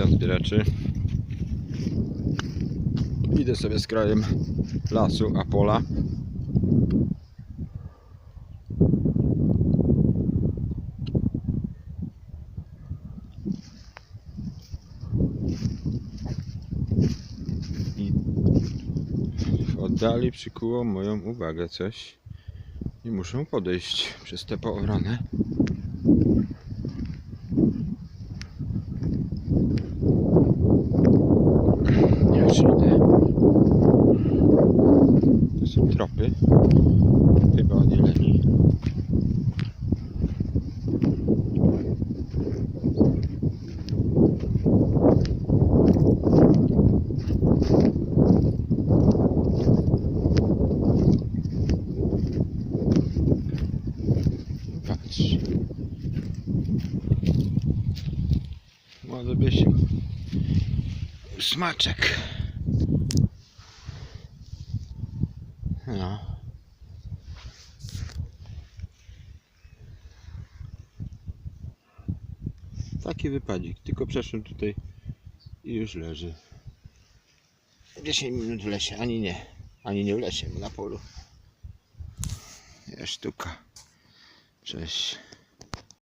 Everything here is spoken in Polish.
Witam zbieraczy. Idę sobie z krajem lasu Apola. I w oddali przykuło moją uwagę coś. I muszę podejść przez tę poranę. Nie czy idę. To są tropy. Chyba od jeleni. Patrz. Młody biesiek. Smaczek. No. Taki wypadzik, tylko przeszłem tutaj i już leży. 10 minut w lesie, ani nie, ani nie w lesie, na polu. Jest sztuka. Cześć.